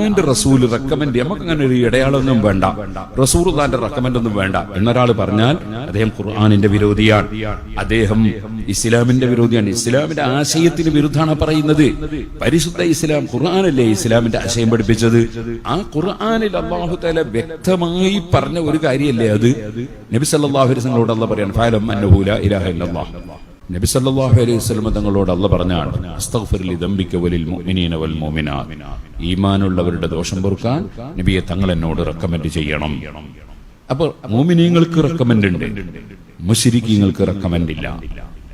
അള്ളാന്റെ റസൂൽ റെക്കമെൻഡ് നമുക്ക് അങ്ങനെ ഒരു ഇടയാളൊന്നും വേണ്ട. റസൂർ താന്റെ റെക്കമെൻഡ് ഒന്നും വേണ്ട. എന്നൊരാൾ പറഞ്ഞാൽ അദ്ദേഹം ഖുർആാനിന്റെ വിരോധിയാണ്. അദ്ദേഹം ഇസ്ലാമിന്റെ വിരോധിയാണ്. ഇസ്ലാമിന്റെ ആശയത്തിന് വിരുദ്ധാണ് പറയുന്നത്. പരിശുദ്ധ ഇസ്ലാം ഖുർആാനല്ലേ ഇസ്ലാമിന്റെ ആശയം പഠിപ്പിച്ചത്? ആ ഖുർആാനിൽ അള്ളാഹു തല വ്യക്തമായി പറഞ്ഞ ഒരു കാര്യമല്ലേ അത്? നബി വസല്ലമയോട് അല്ല പറയാൻ ഫാലം അന്നഹൂല ഇലാഹ ഇല്ലല്ലാഹ്. നബി സല്ലല്ലാഹു അലൈഹി വസല്ലം തങ്ങളോട് അല്ല പറഞ്ഞാണ് അസ്തഗ്ഫിർ ലി ദംബിക മുഅ്മിനീന വൽ ഈമാനുള്ളവരുടെ ദോഷം പൊറുക്കാൻ നബിയെ തങ്ങൾ എന്നോട് റെക്കമെൻഡ് ചെയ്യണം. അപ്പോൾ മോമിനീങ്ങൾക്ക് റെക്കമെൻഡ് ഉണ്ട്. മുഷിരിക്കീങ്ങൾക്ക് റെക്കമെൻഡ് ഇല്ല.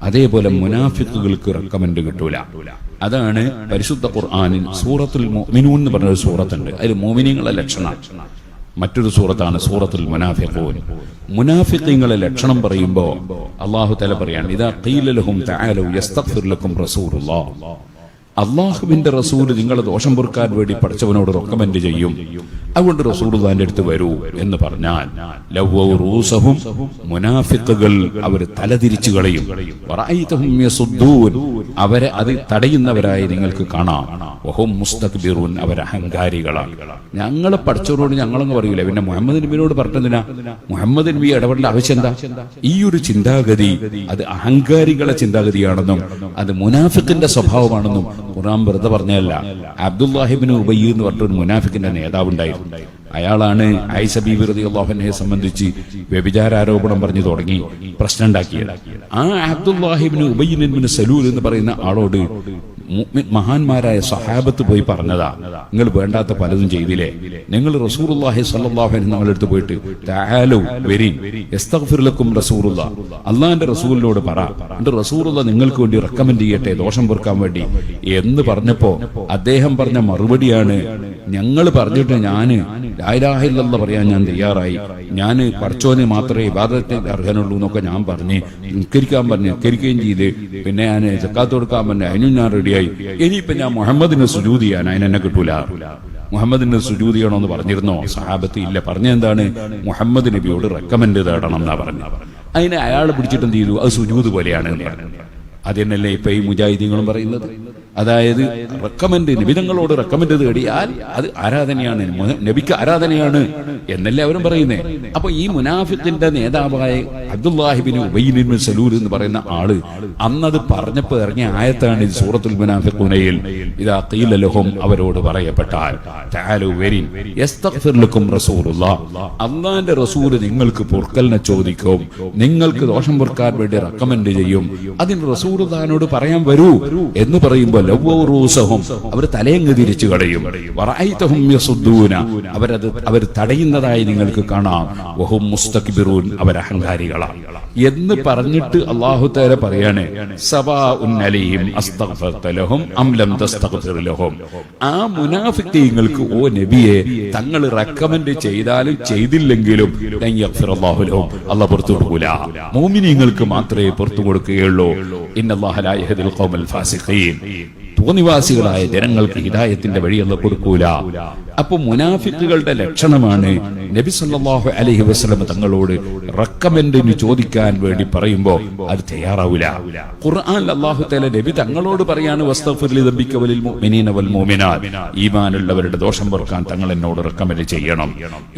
അതേപോലെ മുനാഫിക്കുകൾക്ക് റെക്കമെൻഡ് കിട്ടൂല. അതാണ് പരിശുദ്ധ ഖുർആാനിൽ സൂറത്തുൽ മിനു എന്ന് പറഞ്ഞൊരു സൂറത്തുണ്ട്. അതിൽ മോമിനീങ്ങളെ ലക്ഷണം. മറ്റൊരു സൂറത്താണ് സൂറത്തുൽ മുനാഫിഖൂൻ. മുനാഫിഖീങ്ങളെ ലക്ഷണം പറയുമ്പോൾ അള്ളാഹു തല പറയാണ് ഇതാ ഖീലലഹും തആലു യസ്തഗ്ഫിർ ലക്കും റസൂലുള്ളാഹ് അള്ളാഹുവിന്റെ റസൂൽ നിങ്ങളെ ദോഷം പൊറുക്കാൻ വേണ്ടി പഠിച്ചവനോട് റെക്കമെൻഡ് ചെയ്യും. അതുകൊണ്ട് റസൂർദാന്റെ അടുത്ത് വരൂ എന്ന് പറഞ്ഞാൽ റൂസഹും മുനാഫിക്കുകൾ അവർ തലതിരിച്ചു കളയും. അവരെ അത് തടയുന്നവരായി നിങ്ങൾക്ക് കാണാം. വഹും അവർ അഹങ്കാരികളാണ്. ഞങ്ങളെ പഠിച്ചവരോട് ഞങ്ങളൊന്നും പറയൂല. പിന്നെ മുഹമ്മദ് നബിനോട് പറഞ്ഞതിനാ മുഹമ്മദ് നബി ഇടപെടേണ്ട ആവശ്യം എന്താ? ഈ ഒരു ചിന്താഗതി അത് അഹങ്കാരികളെ ചിന്താഗതിയാണെന്നും അത് മുനാഫിക്കിന്റെ സ്വഭാവമാണെന്നും ഖുറാൻ വെറുതെ പറഞ്ഞതല്ല. അബ്ദുല്ലാഹിബിന് ഉബയ്യ എന്ന് പറഞ്ഞൊരു മുനാഫിക്കിന്റെ നേതാവുണ്ടായിരുന്നു. അയാളാണ് ഐസ ബീബി അള്ളാഹുനെ സംബന്ധിച്ച് വ്യഭിചാരോപണം പറഞ്ഞു തുടങ്ങി പ്രശ്നം ഉണ്ടാക്കിയത്. ആ അബ്ദുല്ലാഹിബിന് ഉബയ്യൻ സലൂൽ എന്ന് പറയുന്ന ആളോട് മഹാന്മാരായ സഹാബത്ത് പോയി പറഞ്ഞതാ നിങ്ങൾ വേണ്ടാത്ത പലതും ചെയ്തില്ലേ? നിങ്ങൾ അലൈഹി ഞങ്ങളുടെ അടുത്ത് പോയിട്ട് അള്ളാന്റെ റസൂലിനോട് പറ എന്റെ റസൂർ നിങ്ങൾക്ക് വേണ്ടി റെക്കമെൻഡ് ചെയ്യട്ടെ ദോഷം പൊറുക്കാൻ വേണ്ടി. എന്ന് പറഞ്ഞപ്പോ അദ്ദേഹം പറഞ്ഞ മറുപടിയാണ് ഞങ്ങൾ പറഞ്ഞിട്ട് ഞാൻ. ലായിലാഹില്ലെന്ന് പറയാൻ ഞാൻ തയ്യാറായി. ഞാൻ പഠിച്ചോന് മാത്രമേ വിവാദത്തിന് അർഹനുള്ളൂ എന്നൊക്കെ ഞാൻ പറഞ്ഞ് നിസ്കരിക്കാൻ പറഞ്ഞ് നിസ്കരിക്കുകയും ചെയ്ത്. പിന്നെ ഞാൻ ജക്കാത്ത് കൊടുക്കാൻ പറഞ്ഞു അതിനും ഞാൻ റെഡിയായി. ഇനിയിപ്പൊ ഞാൻ മുഹമ്മദിനെ സുജൂത് ചെയ്യാൻ അതിനെന്നെ കിട്ടൂല. മുഹമ്മദിന് സുജൂത് ചെയ്യണമെന്ന് പറഞ്ഞിരുന്നോ? സഹാബത്ത് ഇല്ല. പറഞ്ഞെന്താണ് മുഹമ്മദ് നബിയോട് റെക്കമെൻഡ് തേടണം എന്നാ പറഞ്ഞു. അതിനെ അയാൾ പിടിച്ചിട്ട് എന്ത് ചെയ്തു? അത് സുജൂത് പോലെയാണ് അതെന്നല്ലേ ഇപ്പൊ ഈ മുജാഹിദീങ്ങളും പറയുന്നത്? അതായത് റെക്കമെൻഡ് നിബിധങ്ങളോട് റെക്കമെൻഡ് തേടിയാൽ അത് ആരാധനയാണ്. നബിക്ക് ആരാധനയാണ് എന്നല്ലേ അവരും പറയുന്നേ. അപ്പൊ ഈ മുനാഫിത്തിന്റെ നേതാവായ അബ്ദുല്ലാഹിബിന് ഉബൈബിൻ സലൂർ എന്ന് പറയുന്ന ആൾ അന്നത് പറഞ്ഞപ്പോ ഇറങ്ങിയ ആയത്താണ് ഇത് സൂറത്തുൽ മുനാഫിഖുനയിൽ. ഇതാ ഖീലലഹും അവരോട് പറയപ്പെട്ടാൽ അള്ളാന്റെ റസൂൽ നിങ്ങൾക്ക് പൊറുക്കലിനെ ചോദിക്കും നിങ്ങൾക്ക് ദോഷം പൊറുക്കാൻ വേണ്ടി റെക്കമെൻഡ് ചെയ്യും. അതിന് റസൂർ താനോട് പറയാൻ വരൂ എന്ന് പറയുമ്പോൾ അവർ തലയങ്ങ് തിരിച്ചു കളയും അവരത് അവർ തടയുന്നതായി നിങ്ങൾക്ക് കാണാം. വഹും അവർ അഹങ്കാരികളാണ്. എന്ന് പറഞ്ഞിട്ട് അള്ളാഹു തആല പറയാണ് ആ ഓ നബിയെ തങ്ങൾ റെക്കമെൻഡ് ചെയ്താലും ചെയ്തില്ലെങ്കിലും അള്ളാഹ് പുറത്തു കൊടുക്കൂല. മോമിനിങ്ങൾക്ക് മാത്രമേ പുറത്തു കൊടുക്കുകയുള്ളൂ. ഇന്നല്ലാഹ തോന്നിവാസികളായ ജനങ്ങൾക്ക് ഹിതായത്തിന്റെ വഴിയൊന്നും കൊടുക്കൂല. അപ്പൊ മുനാഫിക്കുകളുടെ ലക്ഷണമാണ് നബി സല്ലാഹു അലഹി വസല്ലം തങ്ങളോട് റെക്കമെൻഡിന് ചോദിക്കാൻ വേണ്ടി പറയുമ്പോ അത് തയ്യാറാവില്ല ഖുർആൻ അള്ളാഹു തല നബി തങ്ങളോട് പറയാണ് ഈമാനുള്ളവരുടെ ദോഷം പൊറുക്കാൻ തങ്ങൾ എന്നോട് റെക്കമെൻഡ് ചെയ്യണം.